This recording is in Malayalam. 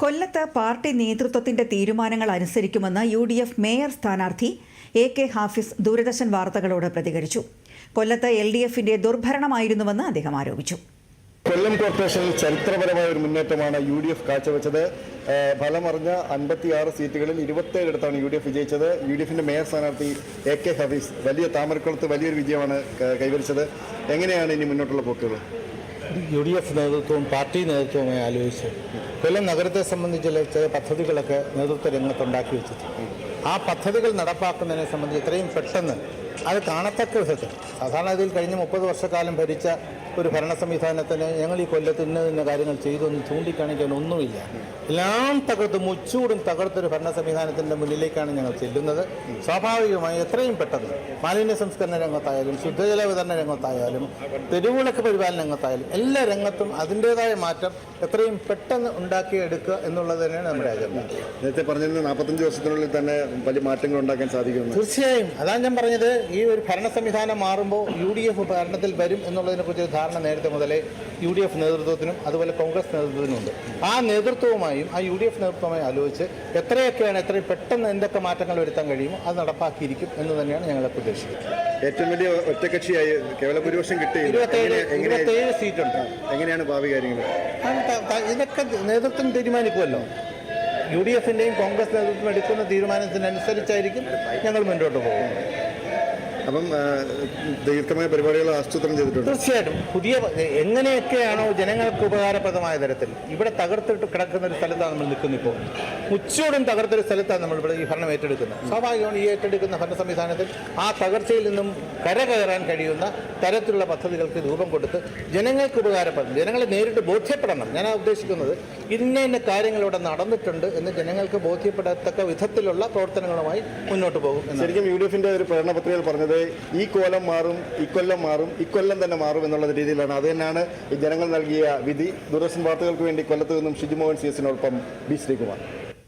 കൊല്ലത്ത് പാർട്ടി നേതൃത്വത്തിന്റെ തീരുമാനങ്ങൾ അനുസരിക്കുമെന്ന് യു ഡി എഫ് മേയർ സ്ഥാനാർത്ഥി എ കെ ഹാഫിസ് ദൂരദർശൻ വാർത്തകളോട് പ്രതികരിച്ചു. കൊല്ലത്ത് എൽ ഡി എഫിന്റെ ദുർഭരണമായിരുന്നുവെന്ന് അദ്ദേഹം ആരോപിച്ചു. കൊല്ലം കോർപ്പറേഷനിൽ ചരിത്രപരമായ ഒരു മുന്നേറ്റമാണ് യു ഡി എഫ് കാഴ്ചവെച്ചത്. ഫലമറിഞ്ഞ അൻപത്തിയാറ് സീറ്റുകളിൽ ഇരുപത്തേഴിടത്താണ് യു ഡി എഫ് വിജയിച്ചത്. യു ഡി എഫിന്റെ മേയർ സ്ഥാനാർത്ഥി എ കെ ഹഫീസ് വലിയ താമരക്കുളത്ത് വലിയൊരു വിജയമാണ് കൈവരിച്ചത്. എങ്ങനെയാണ് ഇനി മുന്നോട്ടുള്ള പോക്കുകൾ? യു ഡി എഫ് നേതൃത്വവും പാർട്ടി നേതൃത്വവുമായി ആലോചിച്ച് കൊല്ലം നഗരത്തെ സംബന്ധിച്ച് ചില പദ്ധതികളൊക്കെ നേതൃത്വ രംഗത്ത് ഉണ്ടാക്കി വെച്ചിട്ടുണ്ട്. ആ പദ്ധതികൾ നടപ്പാക്കുന്നതിനെ സംബന്ധിച്ച് എത്രയും പെട്ടെന്ന് അത് കാണത്തക്ക വിധത്തിൽ സാധാരണ ഇതിൽ കഴിഞ്ഞ മുപ്പത് വർഷക്കാലം ഭരിച്ച ഒരു ഭരണ സംവിധാനത്തിന് ഞങ്ങൾ ഈ കൊല്ലത്ത് ഇന്ന ഇന്ന കാര്യങ്ങൾ ചെയ്തൊന്നും ചൂണ്ടിക്കാണിക്കാൻ ഒന്നുമില്ല. എല്ലാം തകർത്ത് മുച്ചൂടും തകർത്തൊരു ഭരണ സംവിധാനത്തിന്റെ മുന്നിലേക്കാണ് ഞങ്ങൾ ചെല്ലുന്നത്. സ്വാഭാവികമായി എത്രയും പെട്ടെന്ന് മാലിന്യ സംസ്കരണ രംഗത്തായാലും ശുദ്ധജല വിതരണ രംഗത്തായാലും തെരുവിളക്ക് പരിപാലന രംഗത്തായാലും എല്ലാ രംഗത്തും അതിന്റെതായ മാറ്റം എത്രയും പെട്ടെന്ന് ഉണ്ടാക്കിയെടുക്കുക എന്നുള്ളത് തന്നെയാണ് നമ്മുടെ അജണ്ട നേരത്തെ പറഞ്ഞിരുന്ന നാൽപ്പത്തഞ്ച് വർഷത്തിനുള്ളിൽ തന്നെ വലിയ മാറ്റങ്ങൾ ഉണ്ടാക്കാൻ സാധിക്കുന്നു തീർച്ചയായും. അതാണ് ഞാൻ പറഞ്ഞത്. ഈ ഒരു ഭരണ സംവിധാനം മാറുമ്പോൾ യു ഡി എഫ് ഭരണത്തിൽ വരും എന്നുള്ളതിനെ കുറിച്ച് ഒരു ധാരണ നേരത്തെ മുതലേ യു ഡി എഫ് നേതൃത്വത്തിനും അതുപോലെ കോൺഗ്രസ് നേതൃത്വത്തിനുമുണ്ട് ആ നേതൃത്വവുമായും ആ യു ഡി എഫ് നേതൃത്വവുമായി ആലോചിച്ച് എത്രയൊക്കെയാണ് എത്രയും പെട്ടെന്ന് എന്തൊക്കെ മാറ്റങ്ങൾ വരുത്താൻ കഴിയുമോ അത് നടപ്പാക്കിയിരിക്കും എന്ന് തന്നെയാണ് ഞങ്ങളൊക്കെ പ്രതീക്ഷിക്കുന്നത് ഏറ്റവും വലിയ ഒറ്റക്കക്ഷിയായി കേവല ഭൂരിപക്ഷം കിട്ടി ഇരുപത്തേഴ് സീറ്റുണ്ട്. എങ്ങനെയാണ് ഭാവി കാര്യങ്ങൾ? ഇതൊക്കെ നേതൃത്വം തീരുമാനിക്കുമല്ലോ. യു ഡി എഫിന്റെയും കോൺഗ്രസ് നേതൃത്വം എടുക്കുന്ന തീരുമാനത്തിനനുസരിച്ചായിരിക്കും ഞങ്ങൾ മുന്നോട്ട് പോകും അപ്പം ദീർഘമായ പരിപാടികൾ ആസൂത്രണം ചെയ്തിട്ടുണ്ട്. തീർച്ചയായിട്ടും. പുതിയ എങ്ങനെയൊക്കെയാണോ ജനങ്ങൾക്ക് ഉപകാരപ്രദമായ തരത്തിൽ ഇവിടെ തകർത്തിട്ട് കിടക്കുന്ന ഒരു സ്ഥലത്താണ് നമ്മൾ നിൽക്കുന്നത് ഇപ്പോൾ ഉച്ചയോടും തകർത്തൊരു സ്ഥലത്താണ് നമ്മൾ ഇവിടെ ഈ ഭരണം ഏറ്റെടുക്കുന്നത്. സ്വാഭാവികമാണ് ഈ ഏറ്റെടുക്കുന്ന ഭരണ സംവിധാനത്തിൽ ആ തകർച്ചയിൽ നിന്നും കരകയറാൻ കഴിയുന്ന തരത്തിലുള്ള പദ്ധതികൾക്ക് രൂപം കൊടുത്ത് ജനങ്ങൾക്ക് ഉപകാരപ്പെടണം ജനങ്ങളെ നേരിട്ട് ബോധ്യപ്പെടണം. ഞാൻ ഉദ്ദേശിക്കുന്നത് ഇന്ന ഇന്ന കാര്യങ്ങൾ ഇവിടെ നടന്നിട്ടുണ്ട് എന്ന് ജനങ്ങൾക്ക് ബോധ്യപ്പെടത്തക്ക വിധത്തിലുള്ള പ്രവർത്തനങ്ങളുമായി മുന്നോട്ട് പോകും ശരിക്കും യു ഡി എഫിന്റെ ഒരു പ്രകടന പത്രികയിൽ പറഞ്ഞത് ഈ കോലം മാറും ഇക്കൊല്ലം മാറും ഇക്കൊല്ലം തന്നെ മാറും എന്നുള്ള രീതിയിലാണ്. അത് തന്നെയാണ് ഈ ജനങ്ങൾ നൽകിയ വിധി. ദൂരദർശൻ വാർത്തകൾക്ക് വേണ്ടി കൊല്ലത്ത് നിന്നും ഷിജുമോഹൻ സി എസിനോടൊപ്പം ബി ശ്രീകുമാർ.